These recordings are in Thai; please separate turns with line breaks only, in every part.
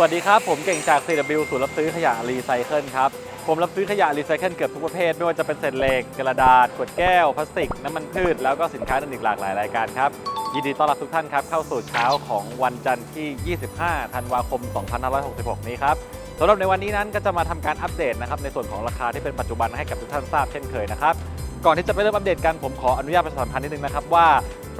สวัสดีครับ ผมเก่งจาก CW ศูนย์รับซื้อขยะรีไซเคิลครับ ผมรับซื้อขยะรีไซเคิลเกือบทุกประเภท ไม่ว่าจะเป็นเศษเหล็ก กระดาษ ขวดแก้ว พลาสติก น้ำมันพืช แล้วก็สินค้าอื่นอีกหลากหลายรายการครับ ยินดีต้อนรับทุกท่านครับ เข้าสู่เช้าของวันจันทร์ที่ 25 ธันวาคม 2566 นี้ครับสำหรับในวันนี้นั้นก็จะมาทำการอัปเดตนะครับในส่วนของราคาที่เป็นปัจจุบันให้กับทุกท่านทราบเช่นเคยนะครับก่อนที่จะไปเริ่มอัปเดตกันผมขออนุญาตประชาสัมพันธ์นิดนึงนะครับว่า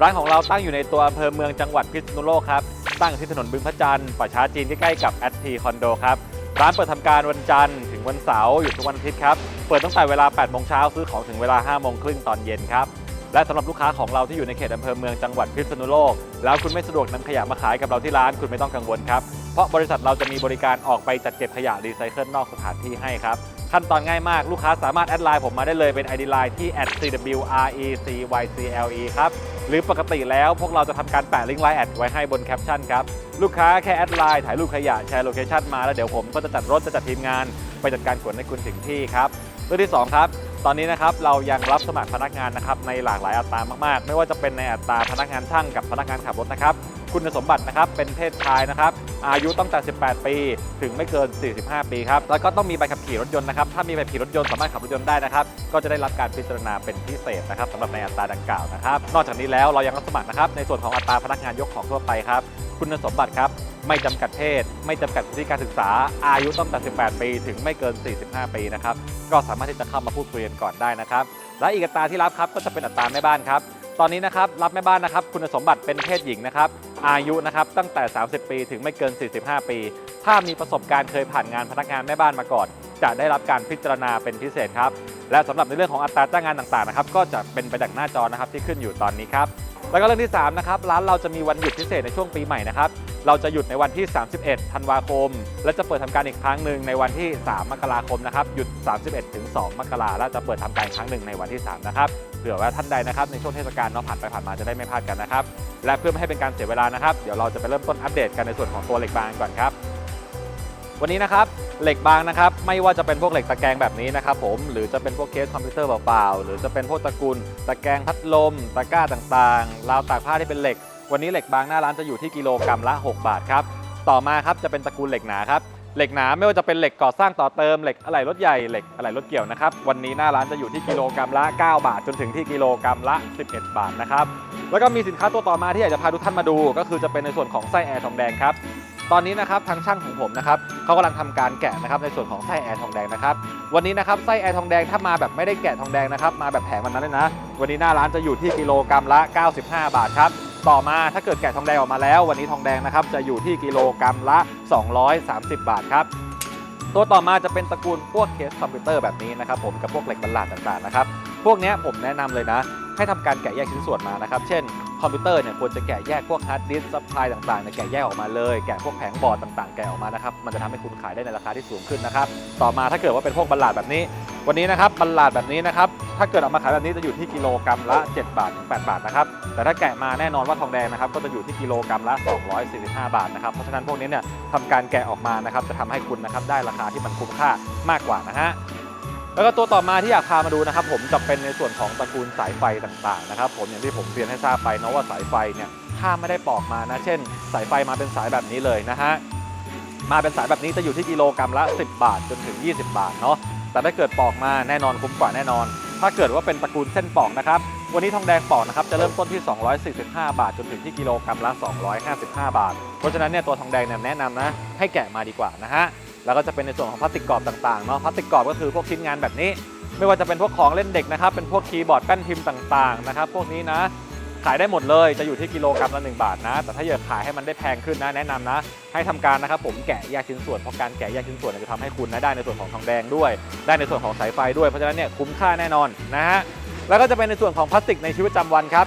ร้านของเราตั้งอยู่ในตัวอำเภอเมืองจังหวัดพิษณุโลกครับ ตั้งที่ถนนบึงพระจันทร์ป่าช้าจีนใกล้ๆกับแอตทีคอนโดครับ ร้านเปิดทำการวันจันทร์ถึงวันเสาร์หยุดทุกวันอาทิตย์ครับ เปิดตั้งแต่เวลา8โมงเช้าซื้อของถึงเวลา5โมงครึ่งตอนเย็นครับ และสำหรับลูกค้าของเราที่อยู่ในเขตอำเภอเมืองจังหวัดพิษณุโลก แล้วคุณไม่สะดวกนำขยะมาขายกับเราที่ร้านคุณไม่ต้องกังวลครับ เพราะบริษัทเราจะมีบริการออกไปจัดเก็บขยะรีไซเคิลนอกสถานที่ให้ครับขั้นตอนง่ายมาก ลูกค้าสามารถแอดไลน์ผมมาได้เลยเป็น ID Line ที่ @cwrecycle ครับ หรือปกติแล้วพวกเราจะทำการแปะลิงก์ไลน์แอดไว้ให้บนแคปชั่นครับ ลูกค้าแค่แอดไลน์ถ่ายรูปขยะแชร์โลเคชั่นมาแล้วเดี๋ยวผมก็จะจัดรถจะจัดทีมงาน ไปจัดการขนให้คุณถึงที่ครับ เรื่องที่ 2 ครับ ตอนนี้นะครับเรายังรับสมัครพนักงานนะครับในหลากหลายอัตรามากๆ ไม่ว่าจะเป็นในอัตราพนักงานช่างกับพนักงานขับรถนะครับ คุณสมบัตินะครับเป็นเพศชายนะครับ อายุตั้งแต่ 18 ปี ถึงไม่เกิน 45 ปีครับ แล้วก็ต้องมีใบขับขี่รถยนต์นะครับ ถ้ามีใบขับขี่รถยนต์สามารถขับรถยนต์ได้นะครับ ก็จะได้รับการพิจารณาเป็นพิเศษนะครับสำหรับในอัตราดังกล่าวนะครับ นอกจากนี้แล้วเรายังรับสมัครนะครับในส่วนของอัตราพนักงานยกของทั่วไปครับ คุณสมบัติครับ ไม่จำกัดเพศ ไม่จำกัดวุฒิการศึกษา อายุตั้งแต่ 18 ปี ถึงไม่เกิน 45 ปีนะครับ ก็สามารถที่จะเข้ามาพูดคุยกันก่อนได้นะครับ และอีกอัตราที่รับครับก็จะเป็นอัตราแม่บ้านครับ ตอนนี้นะครับรับแม่บ้านนะครับ คุณสมบัติเป็นเพศหญิงนะครับ อายุนะครับตั้งแต่ 30 ปี ถึงไม่เกิน 45 ปี ถ้ามีประสบการณ์เคยผ่านงานพนักงานแม่บ้านมาก่อน จะได้รับการพิจารณาเป็นพิเศษครับ และสำหรับในเรื่องของอัตราจ้างงานต่างๆนะครับ ก็จะเป็นไปดังหน้าจอนะครับที่ขึ้นอยู่ตอนนี้ครับ แล้วก็เรื่องที่3นะครับร้านเราจะมีวันหยุดพิเศษในช่วงปีใหม่นะครับเราจะหยุดในวันที่ 31 ธันวาคม และจะเปิดทำการอีกครั้งหนึ่งในวันที่ 3 มกราคมนะครับหยุด 31 ถึง 2 มกราแล้วจะเปิดทำการอีกครั้งหนึ่งในวันที่ 3 นะครับเผื่อว่าท่านใดนะครับในช่วงเทศกาลเนาะผ่านไปผ่านมาจะได้ไม่พลาดกันนะครับและเพื่อไม่ให้เป็นการเสียเวลานะครับ เดี๋ยวเราจะไปเริ่มต้นอัปเดตกันในส่วนของตัวเหล็กบางก่อนครับ วันนี้นะครับเหล็กบางนะครับไม่ว่าจะเป็นพวกเหล็กตะแกรงแบบนี้นะครับผมหรือจะเป็นพวกเคสคอมพิวเตอร์เปล่าๆหรือจะเป็นพวกตระกูลตะแกรงพัดลม ตะกร้าต่างๆราวตากผ้าที่เป็นเหล็ก วันนี้เหล็กบางหน้าร้านจะอยู่ที่กิโลกรัมละ 6 บาทครับต่อมาครับจะเป็นตระกูลเหล็กหนาครับเหล็กหนาไม่ว่าจะเป็นเหล็กก่อสร้างต่อเติมเหล็กอะไหล่รถใหญ่เหล็กอะไหล่รถเกี่ยวนะครับวันนี้หน้าร้านจะอยู่ที่กิโลกรัมละ 9 บาท จนถึงที่กิโลกรัมละ 11 บาทนะครับแล้วก็มีสินค้าตัวต่อมาที่อยากจะพาทุกท่านมาดู ก็คือจะเป็นในส่วนของไส้แอร์ทองแดงครับ ตอนนี้นะครับทางช่างของผมนะครับเขากำลังทำการแกะนะครับในส่วนของไส้แอร์ทองแดงนะครับวันนี้นะครับไส้แอร์ทองแดงถ้ามาแบบไม่ได้แกะทองแดงนะครับมาแบบแผงวันนั้นเลยนะ วันนี้หน้าร้านจะอยู่ที่กิโลกรัมละ 95 บาทครับต่อมาถ้าเกิดแกะทองแดงออกมาแล้ว วันนี้ทองแดงนะครับจะอยู่ที่กิโลกรัมละ 230 บาทครับตัวต่อมาจะเป็นตระกูลพวกเคสคอมพิวเตอร์แบบนี้นะครับผมกับพวกเหล็กบรรลาดต่างๆนะครับพวกนี้ผมแนะนำเลยนะ ให้ทำการแกะแยกชิ้นส่วนมานะครับ เช่นคอมพิวเตอร์เนี่ยควรจะแกะแยกพวกฮาร์ดดิสก์ซับไพลายต่างๆเนี่ยแกะแยกออกมาเลย แกะพวกแผงบอร์ดต่างๆ แกะออกมานะครับ มันจะทำให้คุณขายได้ในราคาที่สูงขึ้นนะครับ ต่อมาถ้าเกิดว่าเป็นพวกบรรลาดแบบนี้ วันนี้นะครับบรรลาดแบบนี้นะครับ ถ้าเกิดเอามาขายแบบนี้จะอยู่ที่กิโลกรัมละ 7 บาทถึง8บาทนะครับ แต่ถ้าแกะมาแน่นอนว่าทองแดงนะครับก็จะอยู่ที่กิโลกรัมละ 245 บาทนะครับ เพราะฉะนั้นพวกนี้เนี่ยทำการแกะออกมานะครับจะทำให้คุณนะครับได้ราคาที่มันคุ้มค่ามากกว่านะฮะ แล้วก็ตัวต่อมาที่อยากพามาดูนะครับผมจะเป็นในส่วนของตระกูลสายไฟต่างๆนะครับผมอย่างที่ผมเรียนให้ทราบไปเนาะว่าสายไฟเนี่ยถ้าไม่ได้ปอกมานะเช่น สายไฟมาเป็นสายแบบนี้เลยนะฮะมาเป็นสายแบบนี้จะอยู่ที่กิโลกรัมละ 10 บาทจนถึง 20 บาทเนาะแต่ถ้าเกิดปอกมาแน่นอนคุ้มกว่าแน่นอน ถ้าเกิดว่าเป็นตระกูลเส้นปอกนะครับวันนี้ทองแดงปอกนะครับจะเริ่มต้นที่ 245 บาท จนถึงที่กิโลกรัมละ 255 บาท เพราะฉะนั้นเนี่ยตัวทองแดงเนี่ยแนะนำนะให้แกะมาดีกว่านะฮะ แล้วก็จะเป็นในส่วนของพลาสติกกรอบต่างๆเนาะพลาสติกกรอบก็คือพวกชิ้นงานแบบนี้ ไม่ว่าจะเป็นพวกของเล่นเด็กนะครับ เป็นพวกคีย์บอร์ดแป้นพิมพ์ต่างๆนะครับ พวกนี้นะขายได้หมดเลยจะอยู่ที่กิโลกรัมละ1บาทนะ แต่ถ้าอยากขายให้มันได้แพงขึ้นนะแนะนำนะ ให้ทำการนะครับผมแกะแยกชิ้นส่วนเพราะการแกะแยกชิ้นส่วนจะทำให้คุณนะได้ในส่วนของทองแดงด้วย ได้ในส่วนของสายไฟด้วยเพราะฉะนั้นเนี่ยคุ้มค่าแน่นอนนะฮะแล้วก็จะเป็นในส่วนของพลาสติกในชีวิตประจำวันครับ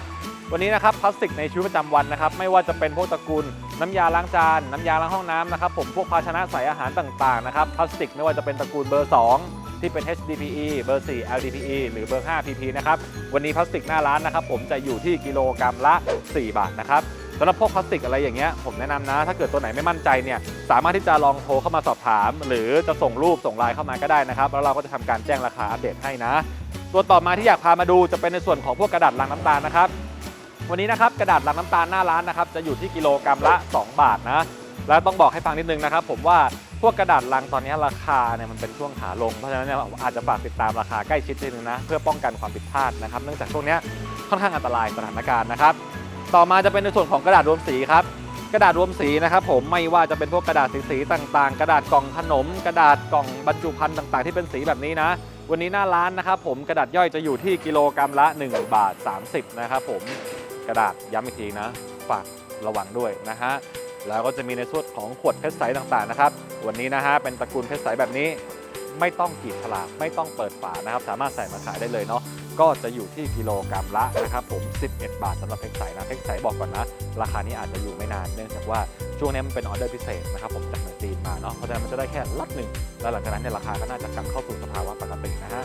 วันนี้นะครับพลาสติกในชีวิตประจำวันนะครับไม่ว่าจะเป็นพวกตระกูล น้ำยาล้างจาน น้ำยาล้างห้องน้ำนะครับผมพวกภาชนะใส่อาหารต่างๆนะครับพลาสติกไม่ว่าจะเป็นตระกูลเบอร์ 2 ที่เป็น HDPE เบอร์ 4 LDPE หรือเบอร์ 5 PP นะครับวันนี้พลาสติกหน้าร้านนะครับผมจะอยู่ที่กิโลกรัมละ 4 บาทนะครับสำหรับพวกพลาสติกอะไรอย่างเงี้ยผมแนะนำนะ ถ้าเกิดตัวไหนไม่มั่นใจเนี่ยสามารถที่จะลองโทรเข้ามาสอบถาม หรือจะส่งรูปส่งไลน์เข้ามาก็ได้นะครับแล้วเราก็จะทำการแจ้งราคาอัปเดตให้นะ ตัวต่อมาที่อยากพามาดูจะเป็นในส่วนของพวกกระดาษลังน้ำตาลนะครับ วันนี้นะครับกระดาษลังน้ำตาลหน้าร้านนะครับจะอยู่ที่กิโลกรัมละ 2 บาทนะแล้วต้องบอกให้ฟังนิดนึงนะครับผมว่าพวกกระดาษลังตอนนี้ราคาเนี่ยมันเป็นช่วงขาลงเพราะฉะนั้นเนี่ยอาจจะฝากติดตามราคาใกล้ชิดนิดนึงนะเพื่อป้องกันความผิดพลาดนะครับเนื่องจากช่วงนี้ค่อนข้างอันตรายสถานการณ์นะครับต่อมาจะเป็นในส่วนของกระดาษรวมสีครับกระดาษรวมสีนะครับผมไม่ว่าจะเป็นพวกกระดาษสีต่างๆ กระดาษกล่องขนม กระดาษกล่องบรรจุภัณฑ์ต่างๆ ที่เป็นสีแบบนี้นะ วันนี้หน้าร้านนะครับผมกระดาษย่อยจะอยู่ที่กิโลกรัมละ 1 บาท 30 นะครับผม กระดาษย้ำอีกทีนะ ฝากระวังด้วยนะฮะ แล้วก็จะมีในส่วนของขวดเพชรใสต่างๆนะครับ วันนี้นะฮะเป็นตระกูลเพชรใสแบบนี้ ไม่ต้องกรีดฉลากไม่ต้องเปิดฝานะครับ สามารถใส่มาขายได้เลยเนาะก็จะอยู่ที่กิโลกรัมละนะครับผม 11 บาทสำหรับเพชรใสนะเพชรใสบอกก่อนนะ ราคานี้อาจจะอยู่ไม่นานเนื่องจากว่าช่วงนี้มันเป็นออเดอร์พิเศษนะครับผมจากเมืองจีนมาเนาะเพราะฉะนั้นมันจะได้แค่ล็อตหนึ่งแล้วหลังจากนั้นเนี่ยราคาก็น่าจะกลับเข้าสู่สภาวะปกตินะฮะ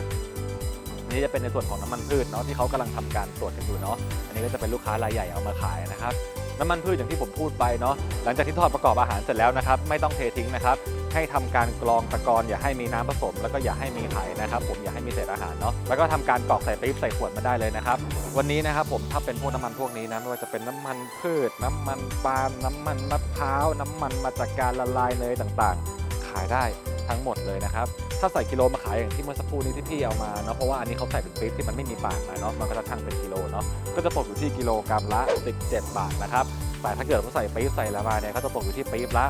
นี่จะเป็นในส่วนของน้ำมันพืชเนาะที่เขากำลังทำการตรวจกันอยู่เนาะอันนี้ก็จะเป็นลูกค้ารายใหญ่เอามาขายนะครับน้ำมันพืชอย่างที่ผมพูดไปเนาะหลังจากที่ทอดประกอบอาหารเสร็จแล้วนะครับไม่ต้องเททิ้งนะครับให้ทำการกรองตะกอนอย่าให้มีน้ำผสม แล้วก็อย่าให้มีไข่นะครับ ผมอย่าให้มีเศษอาหารเนาะแล้วก็ทำการกรอกใส่ปี๊บใส่ขวดมาได้เลยนะครับ วันนี้นะครับผมถ้าเป็นพวกน้ำมันพวกนี้นะไม่ว่าจะเป็นน้ำมันพืช น้ำมันปาล์มน้ำมันมะพร้าวน้ำมันมาจากการละลายเนยต่างๆ ขายได้ทั้งหมดเลยนะครับ ถ้าใส่กิโลมาขายอย่างที่เมื่อสักครู่นี้ที่พี่เอามาเนาะเพราะว่าอันนี้เขาใส่เป็นปี๊บที่มันไม่มีปากมาเนาะมันก็จะชั่งเป็นกิโลเนาะก็จะตกอยู่ที่กิโลกรัมละ 17 บาทนะครับแต่ถ้าเกิดว่าใส่ปี๊บใส่ละมาเนี่ยเขาจะตกอยู่ที่ปี๊บละ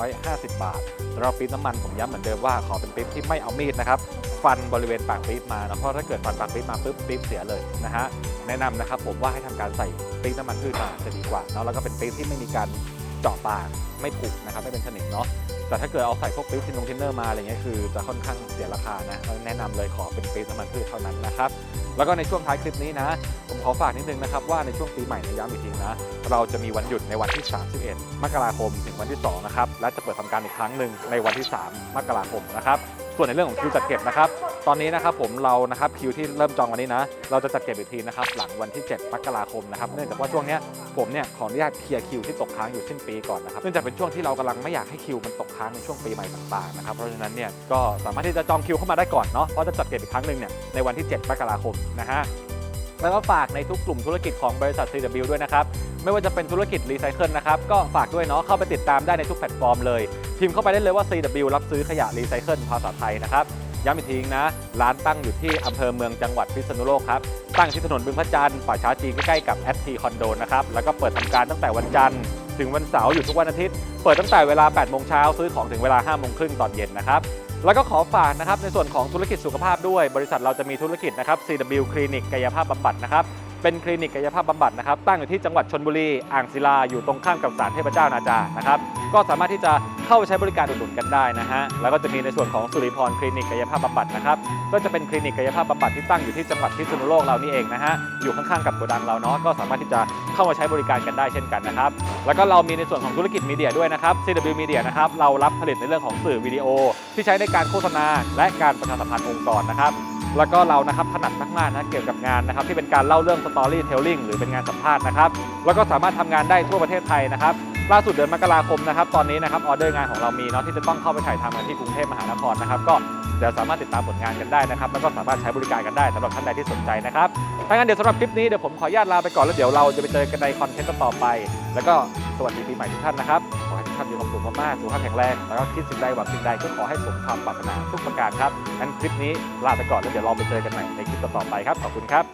350 บาทสำหรับปี๊บน้ำมันผมย้ำเหมือนเดิมว่าขอเป็นปี๊บที่ไม่เอามีดนะครับฟันบริเวณปากปี๊บมาเนาะเพราะถ้าเกิดฟันปากปี๊บมาปุ๊บปี๊บเสียเลยนะฮะแนะนำนะครับผมว่าให้ทำการใส่ปี๊บน้ำมันพืชมาจะดีกว่าเนาะแล้วก็เป็นปี๊บที่ไม่มีการเจาะปากไม่ผุนะครับไม่เป็นสนิมเนาะ แต่ถ้าเกิดเอาใส่พวกปี๊บทินนงทินเนอร์มาอะไรเงี้ยคือจะค่อนข้างเสียราคานะแนะนำเลยขอเป็นปี๊บน้ำมันพืชเท่านั้นนะครับแล้วก็ในช่วงท้ายคลิปนี้นะ ผมขอฝากนิดนึงนะครับว่าในช่วงปีใหม่นย้ำอีกทีนะ เราจะมีวันหยุดในวันที่ 31 มกราคมถึงวันที่ 2 นะครับ และจะเปิดทำการอีกครั้งหนึ่งในวันที่ 3 มกราคมนะครับ ส่วนในเรื่องของคิวจัดเก็บนะครับ ตอนนี้นะครับผมเรานะครับคิวที่เริ่มจองวันนี้นะ เราจะจัดเก็บอีกทีนะครับหลังวันที่ 7 มกราคมนะครับเนื่องจากว่าช่วงเนี้ยผมเนี่ยขออนุญาตเคลียร์คิวที่ตกค้างอยู่สิ้นปีก่อนนะครับเนื่องจากเป็นช่วงที่เรากำลังไม่อยากให้คิวมันตกค้างในช่วงปีใหม่ต่างๆนะครับเพราะฉะนั้นเนี่ยก็สามารถที่จะจองคิวเข้ามาได้ก่อนเนาะเพราะจะจัดเก็บอีกครั้งหนึ่งเนี่ยในวันที่ 7 มกราคมนะฮะแล้วก็ฝากในทุกกลุ่มธุรกิจของบริษัท CW ด้วยนะครับ ไม่ว่าจะเป็นธุรกิจรีไซเคิลนะครับ ก็ฝากด้วยเนาะเข้าไปติดตามได้ในทุกแพลตฟอร์มเลย พิมพ์เข้าไปได้เลยว่า CW รับซื้อขยะรีไซเคิลภาษาไทยนะครับ ย้ำอีกทีนะ ร้านตั้งอยู่ที่อำเภอเมืองจังหวัดพิษณุโลกครับ ตั้งที่ถนนบึงพระจันทร์ป่าช้าจีนใกล้ๆกับแอสทีคอนโดนะครับ แล้วก็เปิดทำการตั้งแต่วันจันทร์ถึงวันเสาร์อยู่ทุกวันอาทิตย์ เปิดตั้งแต่เวลา 8 โมงเช้าซื้อของถึงเวลา 5 โมงครึ่งตอนเย็นนะครับ แล้วก็ขอฝากนะครับในส่วนของธุรกิจสุขภาพด้วย บริษัทเราจะมีธุรกิจนะครับ CW คลินิกกายภาพบำบัดนะครับ เป็นคลินิกกายภาพบำบัดนะครับ ตั้งอยู่ที่จังหวัดชนบุรี อ่างศิลา อยู่ตรงข้ามกับศาลเทพเจ้านาจานะครับ ก็สามารถที่จะเข้าไปใช้บริการอุดหนุนกันได้นะฮะ แล้วก็จะมีในส่วนของสุริพรคลินิกกายภาพบำบัดนะครับ ก็จะเป็นคลินิกกายภาพบำบัดที่ตั้งอยู่ที่จังหวัดพิษณุโลกเรานี่เองนะฮะ อยู่ข้างๆกับโกดังเราเนาะ ก็สามารถที่จะเข้ามาใช้บริการกันได้เช่นกันนะครับ แล้วก็เรามีในส่วนของธุรกิจมีเดียด้วยนะครับ CW Media นะครับ เรารับผลิตในเรื่องของสื่อวิดีโอ ที่ใช้ในการโฆษณา และการประชาสัมพันธ์องค์กรนะครับ แล้วก็เรานะครับถนัดมากๆนะเกี่ยวกับงานนะครับที่เป็นการเล่าเรื่องสตอรี่เทลลิงหรือเป็นงานสัมภาษณ์นะครับแล้วก็สามารถทำงานได้ทั่วประเทศไทยนะครับ ล่าสุดเดือนมกราคมนะครับตอนนี้นะครับออเดอร์งานของเรามีเนาะที่จะต้องเข้าไปถ่ายทำกันที่กรุงเทพมหานครนะครับก็เดี๋ยวสามารถติดตามผลงานกันได้นะครับแล้วก็สามารถใช้บริการกันได้สำหรับท่านใดที่สนใจนะครับถ้างั้นเดี๋ยวสำหรับคลิปนี้เดี๋ยวผมขออนุญาตลาไปก่อนแล้วเดี๋ยวเราจะไปเจอกันในคอนเทนต์ต่อไป แล้วก็สวัสดีปีใหม่ทุกท่านนะครับขอให้ทุกท่านมีความสุขมากๆสุขภาพแข็งแรงแล้วก็คิดสิ่งใดหวังสิ่งใดก็ขอให้สมความปรารถนาทุกประการครับงั้นคลิปนี้ลาไปก่อนแล้วเดี๋ยวเราไปเจอกันใหม่ในคลิปต่อไปครับขอบคุณครับ